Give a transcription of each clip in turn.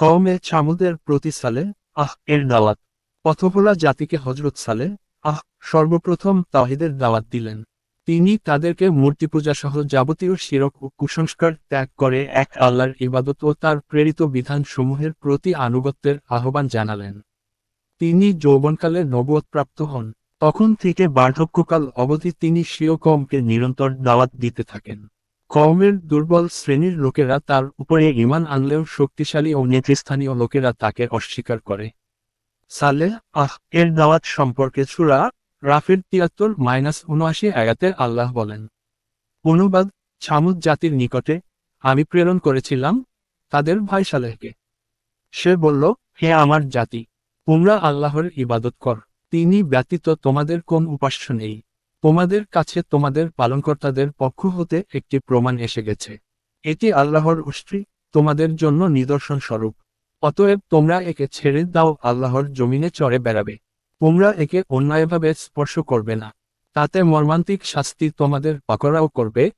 কওমে ছামুদের প্রতি সালে, আহ, এর দাওয়াত। পথভোলা জাতিকে হজরত সালে, আহ, সর্বপ্রথম তাহিদের দাওয়াত দিলেন। তিনি তাদেরকে মূর্তি সহ যাবতীয় শিরক ও কুসংস্কার ত্যাগ করে এক আল্লাহর ইবাদত ও তার প্রেরিত বিধান সমূহের প্রতি আনুগত্যের আহ্বান জানালেন। তিনি যৌবনকালে নবৎপ্রাপ্ত হন। তখন থেকে বার্ধক্যকাল অবধি তিনি স্বীয় কমকে নিরন্তর দাওয়াত দিতে থাকেন। কওমের দুর্বল শ্রেণির লোকেরা তার উপরে ইমান আনলেও শক্তিশালী ও নেতৃস্থানীয় লোকেরা তাকে অস্বীকার করে। সালে আহ এর দাওয়াত সম্পর্কে সুরা রাফের তিয়াত্তর মাইনাস উনআশি আয়াতে আল্লাহ বলেন, অনুবাদ ছামুদ জাতির নিকটে আমি প্রেরণ করেছিলাম তাদের ভাই সালেহকে। সে বলল, হে আমার জাতি, তোমরা আল্লাহর ইবাদত কর, তিনি ব্যতীত তোমাদের কোন উপাস্য নেই। তোমাদের কাছে তোমাদের পালনকর্তাদের পক্ষ হতে একটি প্রমাণ এসে গেছে। এটি আল্লাহর উষ্ট্রি তোমাদের জন্য নিদর্শন স্বরূপ। অতএব তোমরা একে ছেড়ে দাও, আল্লাহর জমিনে চড়ে বেড়াবে। তোমরা একে অন্যায়ভাবে স্পর্শ করবে না। তাতে মর্মান্তিক শাস্তি তোমাদের পাকড়াও করবে।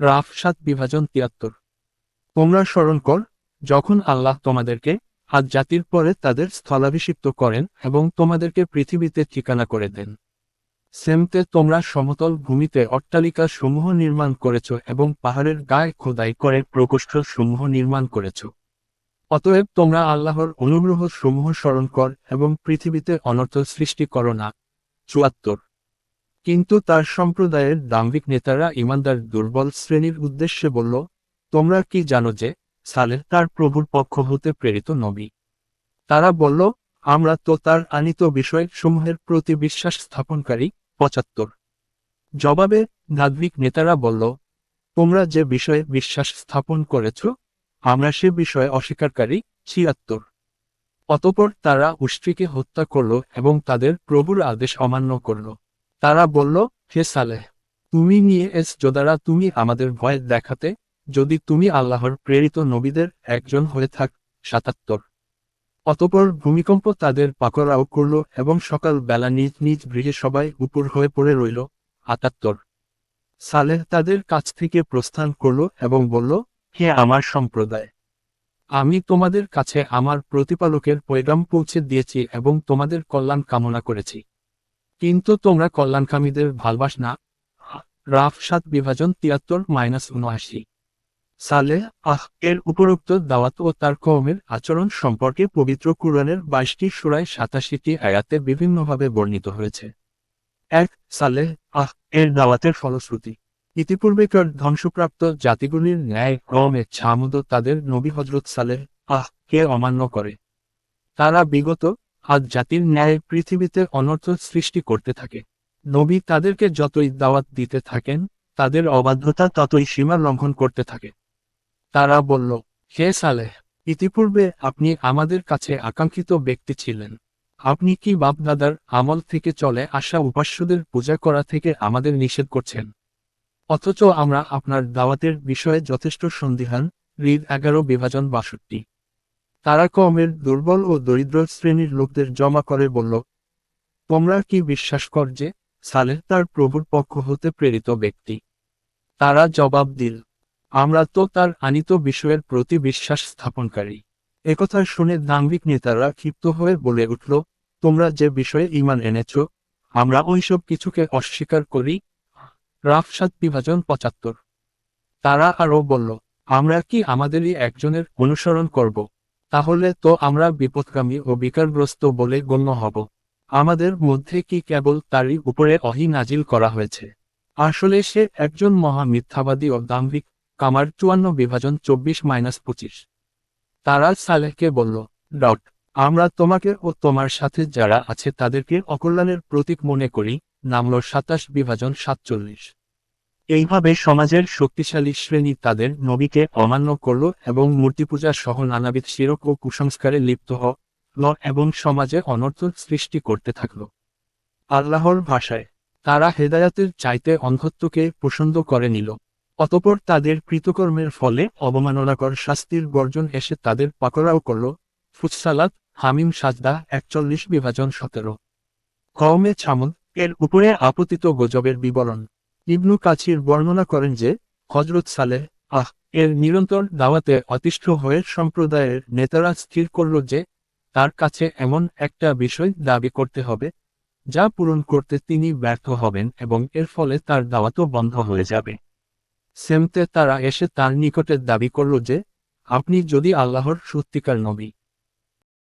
রাফ সাত বিভাজন তিয়াত্তর। তোমরা স্মরণ কর, যখন আল্লাহ তোমাদেরকে আজ জাতির পরে তাদের স্থলাভিষিক্ত করেন এবং তোমাদেরকে পৃথিবীতে ঠিকানা করে দেন। সেমতে তোমরা সমতল ভূমিতে অট্টালিকা সমূহ নির্মাণ করেছ এবং পাহাড়ের গায়ে খোদাই করে প্রকোষ্ঠ সমূহ নির্মাণ করেছ। অতএব তোমরা আল্লাহর অনুগ্রহ সমূহ স্মরণ কর এবং পৃথিবীতে অনর্থ সৃষ্টি করো না। চুয়াত্তর। কিন্তু তার সম্প্রদায়ের দাম্ভিক নেতারা ইমানদার দুর্বল শ্রেণির উদ্দেশ্যে বলল, তোমরা কি জানো যে সালেহ তার প্রভুর পক্ষ হতে প্রেরিত নবী? তারা বলল, আমরা তো তার আনিত বিষয় সমূহের প্রতি বিশ্বাস স্থাপনকারী পঁচাত্তর। জবাবে নাগরিক নেতারা বলল, তোমরা যে বিষয়ে বিশ্বাস স্থাপন করেছ, আমরা সে বিষয়ে অস্বীকারী ছিয়াত্তর। অতপর তারা উষ্ট্রিকে হত্যা করল এবং তাদের প্রভুর আদেশ অমান্য করল। তারা বলল, হে সালেহ, তুমি নিয়ে এস যোদারা তুমি আমাদের ভয় দেখাতে। যদি তুমি আল্লাহর প্রেরিত নবীদের একজন হয়ে থাক, সাতাত্তর। অতপর ভূমিকম্প তাদের পাকড়াও করল এবং সকাল বেলা নিজ নিজ গৃহে সবাই উপর হয়ে পড়ে রইল। আটাত্তর। সালেহ তাদের কাছ থেকে প্রস্থান করল এবং বলল, হে আমার সম্প্রদায়, আমি তোমাদের কাছে আমার প্রতিপালকের পৈগাম পৌঁছে দিয়েছি এবং তোমাদের কল্যাণ কামনা করেছি। কিন্তু তোমরা কল্যাণকামীদের ভালবাস না। রাফ সাত বিভাজন তিয়াত্তর মাইনাস উনআশি। সালে আহ এর উপরোক্ত দাওয়াত ও তার কওমের আচরণ সম্পর্কে পবিত্র কুরআনের বাইশটি সুরায় সাতাশিটি আয়াতে বিভিন্নভাবে বর্ণিত হয়েছে। এক, সালে আহ এর দাওয়াতের ফলশ্রুতি। ইতিপূর্বেকার ধ্বংসপ্রাপ্ত জাতিগুলির ন্যায় ক্রমে ছামুদ তাদের নবী হজরত সালেহ আহ কে অমান্য করে। তারা বিগত আজ জাতির ন্যায় পৃথিবীতে অনর্থ সৃষ্টি করতে থাকে। নবী তাদেরকে যতই দাওয়াত দিতে থাকেন, তাদের অবাধ্যতা ততই সীমা লঙ্ঘন করতে থাকে। তারা বলল, হে সালেহ, ইতিপূর্বে আপনি আমাদের কাছে আকাঙ্ক্ষিত ব্যক্তি ছিলেন। আপনি কি বাপদাদার আমল থেকে চলে আসা উপাস্যদের পূজা করা থেকে আমাদের নিষেধ করছেন? অথচ আমরা আপনার দাওয়াতের বিষয়ে যথেষ্ট সন্দিহান রিদ এগারো বিভাজন বাষট্টি। তারা কমের দুর্বল ও দরিদ্র শ্রেণির লোকদের জমা করে বলল, তোমরা কি বিশ্বাস কর যে সালেহ তার প্রভুর পক্ষ হতে প্রেরিত ব্যক্তি? তারা জবাব দিল আমরা তো তার আনিত বিষয়ের প্রতি বিশ্বাস স্থাপনকারী। একথা শুনে দাম্ভিক নেতারা ক্ষিপ্ত হয়ে বলে উঠল, তোমরা যে বিষয়ে ইমান এনেছ, আমরা ওইসব কিছুকে অস্বীকার করি। রাফসাদ বিভাজন পঁচাত্তর। তারা আরও বলল, আমরা কি আমাদেরই একজনের অনুসরণ করব? তাহলে তো আমরা বিপদগামী ও বিকারগ্রস্ত বলে গণ্য হব। আমাদের মধ্যে কি কেবল তারই উপরে অহি নাজিল করা হয়েছে? আসলে সে একজন মহা মিথ্যাবাদী ও দাম্ভিক কামার চুয়ান্ন বিভাজন চব্বিশ মাইনাস পঁচিশ। তারা সালেহকে বলল ডট আমরা তোমাকে ও তোমার সাথে যারা আছে তাদেরকে অকল্যাণের প্রতীক মনে করি, নামল সাতাশ বিভাজন সাতচল্লিশ। এইভাবে সমাজের শক্তিশালী শ্রেণি তাদের নবীকে অমান্য করল এবং মূর্তিপূজা সহ নানাবিধ শিরক ও কুসংস্কারে লিপ্ত হল এবং সমাজে অনর্থ সৃষ্টি করতে থাকল। আল্লাহর ভাষায়, তারা হেদায়াতের চাইতে অন্ধত্বকে পছন্দ করে নিল। অতপর তাদের কৃতকর্মের ফলে অবমাননাকর শাস্তির বর্জন এসে তাদের পাকড়াও করল। ফুৎসালাত, হামিম সাজদা, একচল্লিশ বিভাজন সতেরো। কওমে ছামুদ এর উপরে আপতিত গজবের বিবরণ। ইবনু কাছির বর্ণনা করেন যে হজরত সালেহ, আহ, এর নিরন্তর দাওয়াতে অতিষ্ঠ হয়ে সম্প্রদায়ের নেতারা স্থির করল যে, তার কাছে এমন একটা বিষয় দাবি করতে হবে, যা পূরণ করতে তিনি ব্যর্থ হবেন এবং এর ফলে তার দাওয়াতও বন্ধ হয়ে যাবে। সেমতে তারা এসে তার নিকটে দাবি করল যে আপনি যদি আল্লাহর সত্যিকার নবী